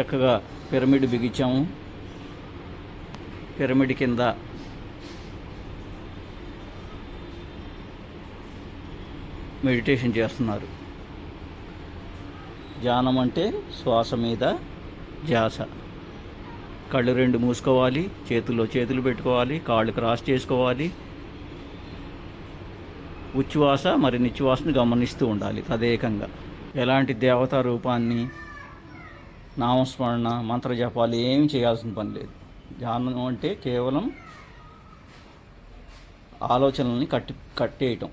చక్కగా పిరమిడ్ బిగించాము. పిరమిడ్ కింద మెడిటేషన్ చేస్తున్నారు. ధ్యానం అంటే శ్వాస మీద ధ్యాస. కళ్ళు రెండు మూసుకోవాలి చేతుల్లో చేతులు పెట్టుకోవాలి కాళ్ళు క్రాస్ చేసుకోవాలి. ఉచ్ఛ్వాస మరి నిశ్వాసను గమనిస్తూ ఉండాలి తదేకంగా. ఎలాంటి దేవతా రూపాన్ని నామస్మరణ మంత్రజపాలు ఏమి చేయాల్సిన పని లేదు. ధ్యానం అంటే కేవలం ఆలోచనల్ని కట్టి కట్టేయటం.